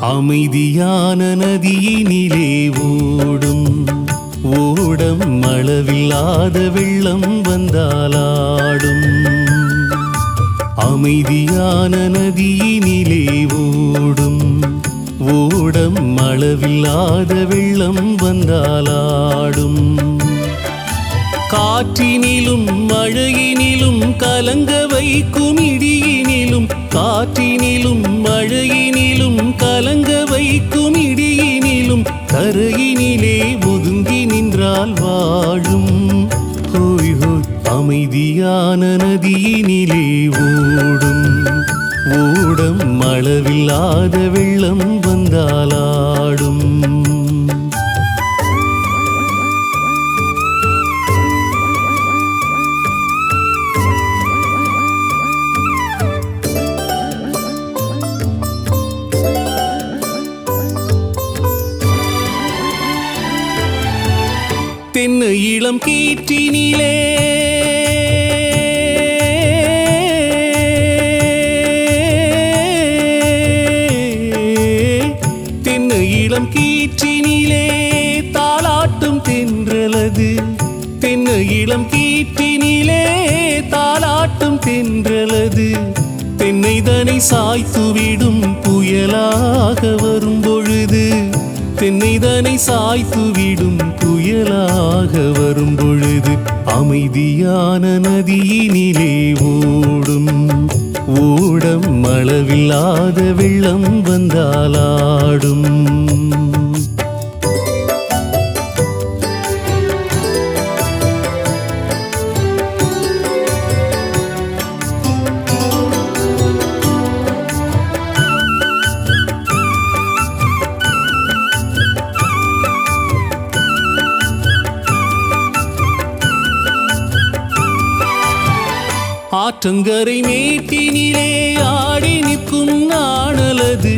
அமைதியான நதியினிலே ஓடும். ஓடம் அளவில்லாத வெள்ளம் வந்தாலாடும் அமைதியான நதியினிலே ஓடும். ஓடம் அளவில்லாத வெள்ளம் வந்தாலாடும் காற்றினிலும் மழையினிலும் கலங்க வைக்கும் இடியினிலும் காற்றினிலும் மழையினிலும் கலங்க வைக்கும் இடியினிலும் கரையினிலே ஒதுங்கி நின்றால் வாழும். ஹோய் ஹோய் அமைதியான நதியினிலே ஓடும். ஓடம் அளவில்லாத வெள்ளம் வந்தாலாள் தென்னு இளம் கீற்றினிலே. தென்னு இளம் கீற்றினிலே தாளாட்டும் தென்றலது. தென்னு இளம் கீற்றினிலே தாளாட்டும் தென்றலது. தென்னைதனை சாய்த்துவிடும் புயலாக வரும் பொழுது. தென்னைதனை சாய்த்துவிடும் புயல் அமைதியான நதியினிலே ஓடும். ஓடம் அளவில்லாத வெள்ளம் வந்தாலாடும். ஆற்றங்கரை மேட்டினிலே ஆடி நிற்கும் நாணலது.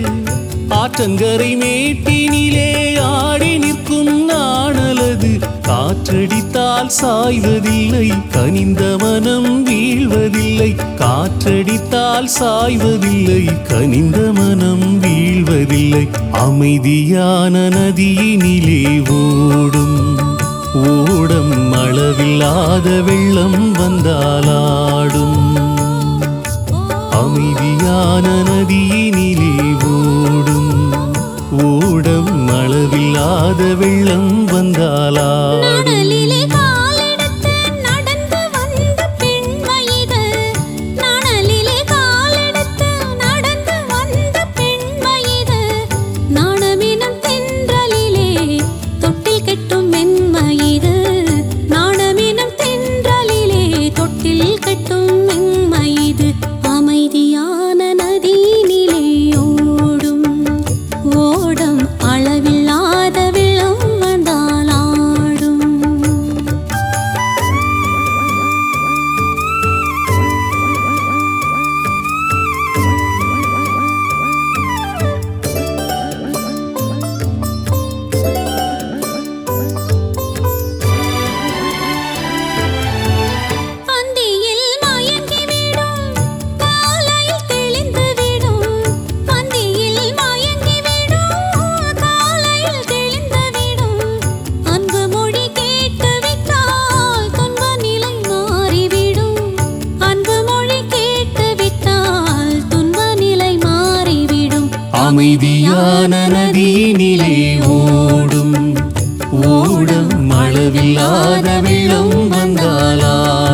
ஆற்றங்கரை மேட்டினிலே ஆடி நிற்கும் நாணலது. காற்றடித்தால் சாய்வதில்லை கனிந்த மனம் வீழ்வதில்லை. காற்றடித்தால் சாய்வதில்லை கனிந்த மனம் வீழ்வதில்லை. அமைதியான நதியினிலே ஓடும் ஓடம் அளவில்லாத வெள்ளம் வந்தாலாடும். அமைதியான நதியினிலே ஓடும். ஓடம் அளவில்லாத வெள்ளம் வந்தாலாடும். அமைதியான நதியினிலே ஓடும். ஓடும். அளவில்லாத வெள்ளம் வந்தாலா